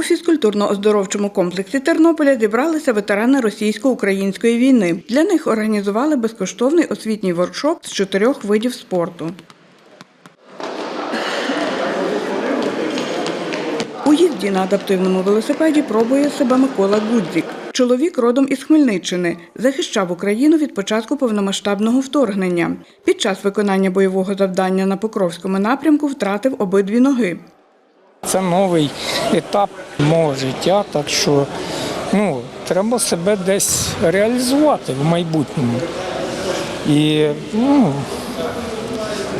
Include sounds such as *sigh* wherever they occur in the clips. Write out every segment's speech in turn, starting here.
У фізкультурно-оздоровчому комплексі Тернополя зібралися ветерани російсько-української війни. Для них організували безкоштовний освітній воркшоп з чотирьох видів спорту. У їзді на адаптивному велосипеді пробує себе Микола Гудзік. Чоловік родом із Хмельниччини, захищав Україну від початку повномасштабного вторгнення. Під час виконання бойового завдання на Покровському напрямку втратив обидві ноги. Це новий етап мого життя, так що ну, треба себе десь реалізувати в майбутньому. І ну,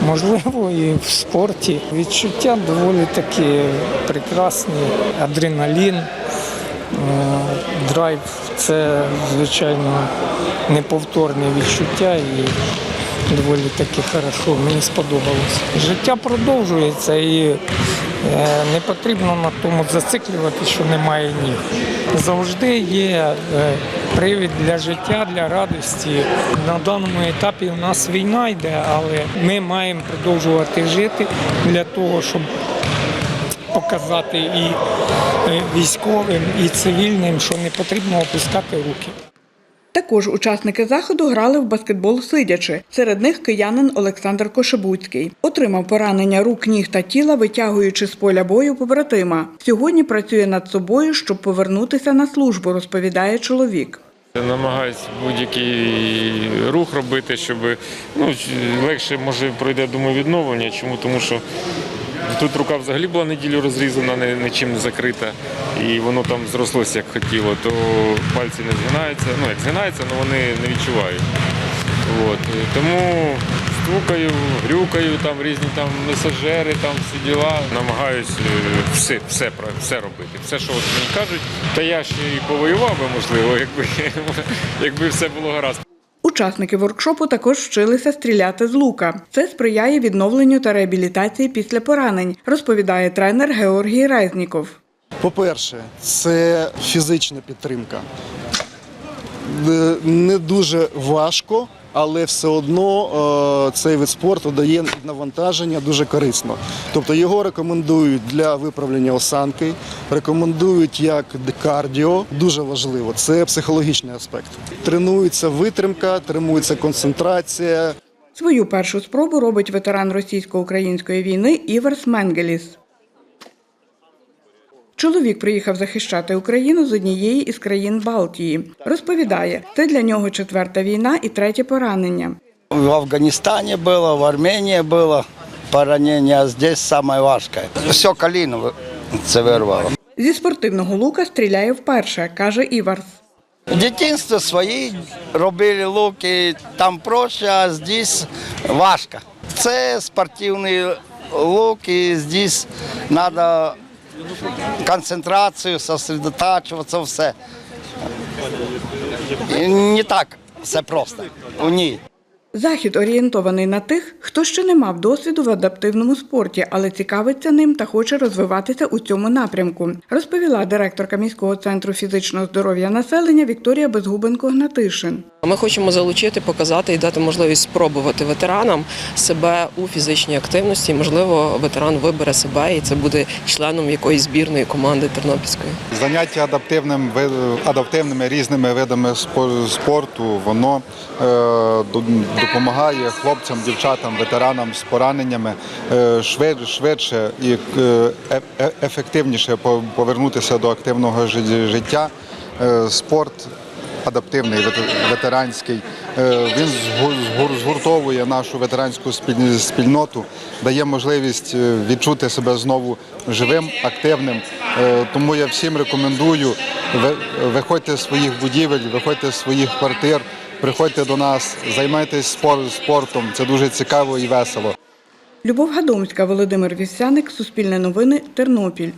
можливо і в спорті. Відчуття доволі такі прекрасні, адреналін, е, драйв це, звичайно, неповторне відчуття і доволі таки хорошо. Мені сподобалось. Життя продовжується і не потрібно на тому зациклювати, що немає ніг. Завжди є е, привід для життя, для радості. На даному етапі у нас війна йде, але ми маємо продовжувати жити для того, щоб показати і е, військовим, і цивільним, що не потрібно опускати руки. Також учасники заходу грали в баскетбол сидячи. Серед них киянин Олександр Кошебуцький. Отримав поранення рук, ніг та тіла, витягуючи з поля бою побратима. Сьогодні працює над собою, щоб повернутися на службу, розповідає чоловік. Намагаюся будь-який рух робити, щоб ну, легше може пройде думаю, відновлення. Чому? Тому що тут рука взагалі була неділю розрізана, нічим не закрита, і воно там зрослося як хотіло, то пальці не згинаються. Ну як згинаються, але вони не відчувають. От. Тому стукаю, грюкаю, там різні там месажери, там всі діла. Намагаюсь е, все, все, все робити. Все, що от мені кажуть, та я ще і повоював би, можливо, якби, *laughs* якби все було гаразд. Учасники воркшопу також вчилися стріляти з лука. Це сприяє відновленню та реабілітації після поранень, розповідає тренер Георгій Резніков. По-перше, це фізична підтримка. Е, Не дуже важко, але все одно е, цей вид спорту дає навантаження дуже корисно. Тобто його рекомендують для виправлення осанки, рекомендують як кардіо. Дуже важливо. Це психологічний аспект. Тренується витримка, тренується концентрація. Свою першу спробу робить ветеран російсько-української війни Іверс Менгеліс. Чоловік приїхав захищати Україну з однієї із країн Балтії. Розповідає, це для нього четверта війна і третє поранення. В Афганистане было, в Армении было поранение, а здесь самое. Все колено ви- це вирвало. Зі спортивного лука стріляє вперше, каже Іварс. В дитинстві свої робили луки, там проще, а здесь важко. Це спортивний лук, і здесь треба концентрацію, сосредотачуватися, все. І не так все просто. У ній. Захід орієнтований на тих, хто ще не мав досвіду в адаптивному спорті, але цікавиться ним та хоче розвиватися у цьому напрямку, розповіла директорка міського центру фізичного здоров'я населення Вікторія Безгубенко-Гнатишин. Ми хочемо залучити, показати і дати можливість спробувати ветеранам себе у фізичній активності. Можливо, ветеран вибере себе, і це буде членом якоїсь збірної команди Тернопільської. Заняття адаптивним ви- адаптивними різними видами спо- спорту воно е, до- допомагає хлопцям, дівчатам, ветеранам з пораненнями е, швидше і е, е- ефективніше по- повернутися до активного життя. Спорт адаптивний, вет- ветеранський. Він згу- згуртовує нашу ветеранську спіль- спільноту, дає можливість відчути себе знову живим, активним. Тому я всім рекомендую виходьте з своїх будівель, виходьте з своїх квартир, приходьте до нас, займайтесь спор- спортом. Це дуже цікаво і весело. Любов Гадомська, Володимир Вівсяник, Суспільне новини, Тернопіль.